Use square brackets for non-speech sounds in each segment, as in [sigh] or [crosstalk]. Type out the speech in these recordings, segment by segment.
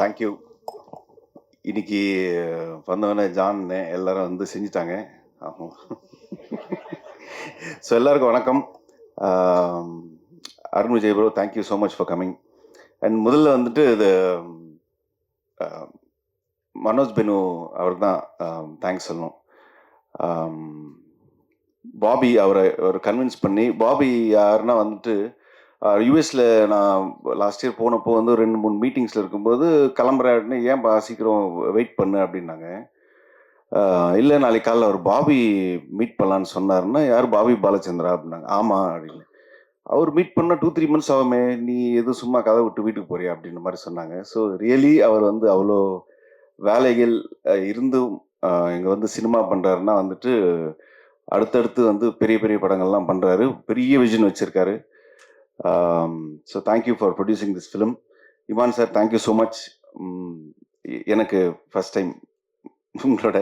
Thank you இன்னைக்கு வந்தவொடனே John எல்லாரும் வந்து செஞ்சுட்டாங்க. ஆமாம் ஸோ எல்லாருக்கும் வணக்கம். Arun Vijay bro thank you so much for coming and முதல்ல வந்துட்டு இது மனோஜ் பெனு அவருக்கு தான் தேங்க்ஸ் சொல்லணும். பாபி அவரை அவர் கன்வின்ஸ் பண்ணி பாபி யாருன்னா வந்துட்டு யூஎஸில் நான் லாஸ்ட் இயர் போனப்போ வந்து ரெண்டு மூணு மீட்டிங்ஸில் இருக்கும்போது கிளம்புறாருன்னு ஏன் பா சீக்கிரம் வெயிட் பண்ணு அப்படின்னாங்க. இல்லை நாளைக்கு காலைல அவர் பாபி மீட் பண்ணலான்னு சொன்னார்னா யார்? பாபி பாலச்சந்திரா அப்படின்னாங்க. ஆமாம் அப்படின்னு. அவர் மீட் பண்ண டூ த்ரீ மந்த்ஸ் ஆகுமே நீ எதுவும் சும்மா கதை விட்டு வீட்டுக்கு போறியா அப்படின்ற மாதிரி சொன்னாங்க. ஸோ ரியலி அவர் வந்து அவ்வளோ வேலைகள் இருந்தும் இங்கே வந்து சினிமா பண்ணுறாருன்னா வந்துட்டு அடுத்தடுத்து வந்து பெரிய பெரிய படங்கள்லாம் பண்ணுறாரு பெரிய விஷன் வச்சுருக்காரு. So thank you for producing this film Imman sir thank you so much எனக்கு ஃபஸ்ட் டைம் [laughs] உங்களோட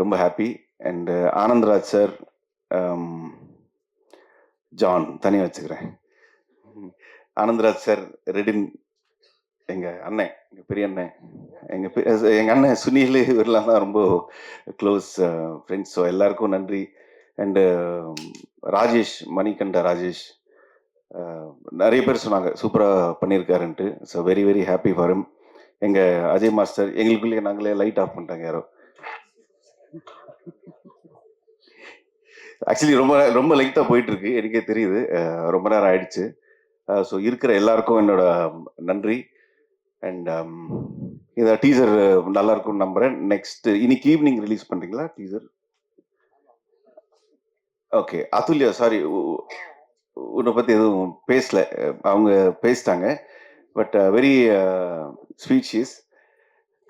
ரொம்ப happy and Anandraj sir John um, தனியாக வச்சுக்கிறேன். ஆனந்த்ராஜ் சார் ரெடின் எங்கள் அண்ணன் எங்கள் பெரிய அண்ணன் எங்கள் எங்கள் அண்ணன் சுனில் இவரெல்லாம் தான் ரொம்ப க்ளோஸ் ஃப்ரெண்ட்ஸ் ஸோ எல்லாருக்கும் நன்றி. அண்டு ராஜேஷ் மணிகண்ட ராஜேஷ் நிறைய பேர் சொன்னாங்க சூப்பராக பண்ணியிருக்காருன்ட்டு. So very very happy for him எங்கள் அஜய் மாஸ்டர் எங்களுக்குள்ளேயே நாங்களே லைட் ஆஃப் பண்ணிட்டாங்க யாரோ. ஆக்சுவலி ரொம்ப ரொம்ப லைட்டாக போயிட்டுருக்கு எனக்கே தெரியுது. ரொம்ப நேரம் ஆயிடுச்சு. ஸோ இருக்கிற எல்லாருக்கும் என்னோட நன்றி. அண்ட் um, இந்த டீசர் நல்லா இருக்கும்னு நம்புகிறேன் நெக்ஸ்ட் இன்னைக்கு ஈவினிங் ரிலீஸ் பண்ணுறீங்களா டீசர் ஓகே அதுல்யா? சாரி உன்னை பற்றி எதுவும் பேசல. அவங்க பேசிட்டாங்க. But very specious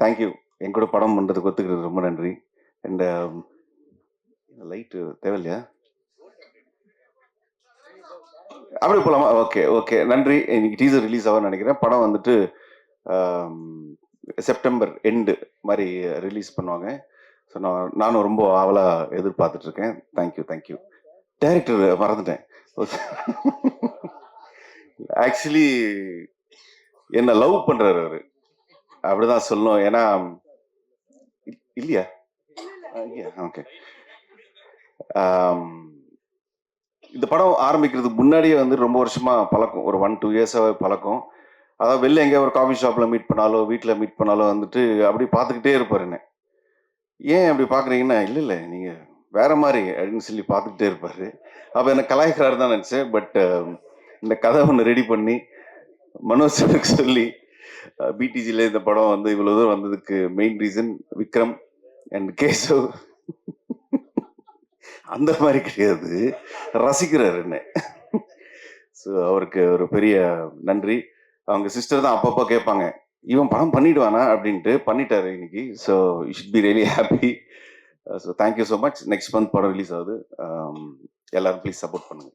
thank you என் கூட படம் பண்ணுறதுக்கு ஒத்துக்கிறது ரொம்ப நன்றி. அண்ட் லைட்டு um, தேவையில்லையா? அப்படி போகலாமா ஓகே ஓகே நன்றி. இன்னைக்கு டீசர் ரிலீஸ் ஆகும்னு நினைக்கிறேன். படம் வந்துட்டு um, செப்டம்பர் எண்டு மாதிரி uh, ரிலீஸ் பண்ணுவாங்க. ஸோ நான் நானும் ரொம்ப ஆவலாக எதிர்பார்த்துட்ருக்கேன் thank you thank you director மறந்துட்டேன். ஆக்சுவலி என்ன லவ் பண்றாரு அவரு. அப்படிதான் சொல்லணும். ஏன்னா இல்லையா? ஓகே இந்த படம் ஆரம்பிக்கிறதுக்கு முன்னாடியே வந்து ரொம்ப வருஷமா பழக்கம். ஒரு ஒன் டூ இயர்ஸாவே பழக்கம். அதாவது வெளில எங்கேயா ஒரு காஃபி ஷாப்பில் மீட் பண்ணாலோ வீட்டில் மீட் பண்ணாலோ வந்துட்டு அப்படி பார்த்துக்கிட்டே இருப்பார் என்ன. ஏன் அப்படி பார்க்குறீங்கன்னா இல்லை இல்லை. நீங்கள் வேற மாதிரி அப்படின்னு சொல்லி பார்த்துக்கிட்டே இருப்பாரு. அப்போ என்ன கலாய்க்கிறாரு தான் நினச்சேன். பட் um, இந்த கதை ஒன்று ரெடி பண்ணி மனோஜ் சொல்லி பிடிஜியில் இந்த படம் வந்து இவ்வளோ தூரம் வந்ததுக்கு main reason Vikram and Keshav. அந்த மாதிரி கிடையாது. ரசிக்கிறார் என்ன. ஸோ அவருக்கு ஒரு பெரிய நன்றி. அவங்க சிஸ்டர் தான் அப்பப்போ கேட்பாங்க இவன் படம் பண்ணிடுவானா? அப்படின்ட்டு பண்ணிட்டாரு இன்னைக்கு. So you should be really happy so thank you so much next month படம் ரிலீஸ் ஆகுது. Um, எல்லாரும் ப்ளீஸ் சப்போர்ட் பண்ணுங்க.